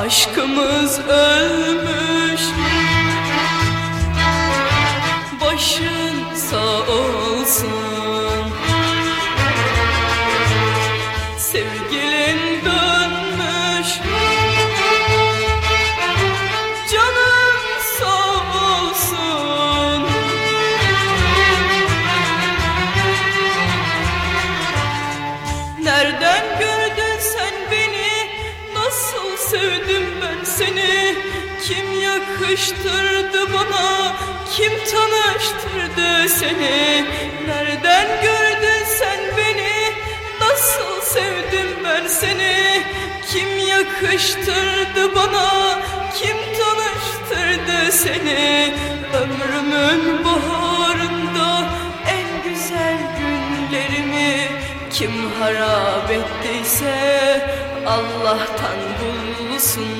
Aşkımız ölmüş. Başın sağ olsun seni? Kim yakıştırdı bana? Kim tanıştırdı seni? Nereden gördün sen beni? Nasıl sevdim ben seni? Kim yakıştırdı bana? Kim tanıştırdı seni? Ömrümün baharında En güzel günlerimi Kim harap ettiyse Allah'tan bulsun.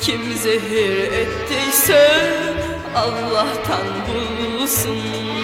Kim zehir ettiyse Allah'tan bulsun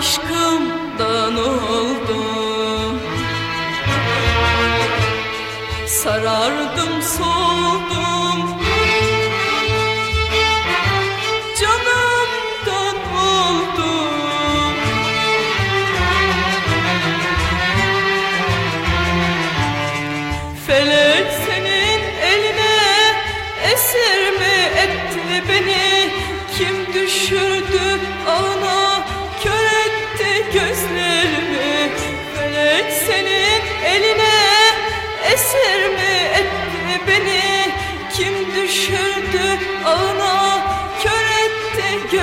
Aşkımdan oldum. Sarardım soldum. Canımdan oldum. Felek senin eline esir mi etti beni? Kim düşürdü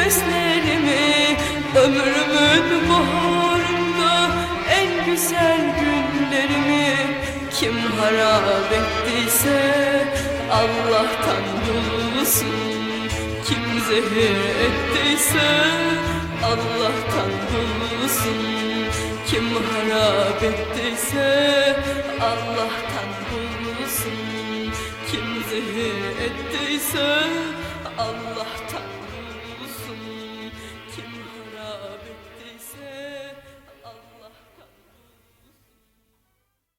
gözlerimi Ömrümün baharında en güzel günlerimi kim harap ettiyse Allah'tan bulsun. Kim zehir ettiyse Allah'tan bulsun. Kim harap ettiyse Allah'tan bulsun. Kim zehir ettiyse Allah'tan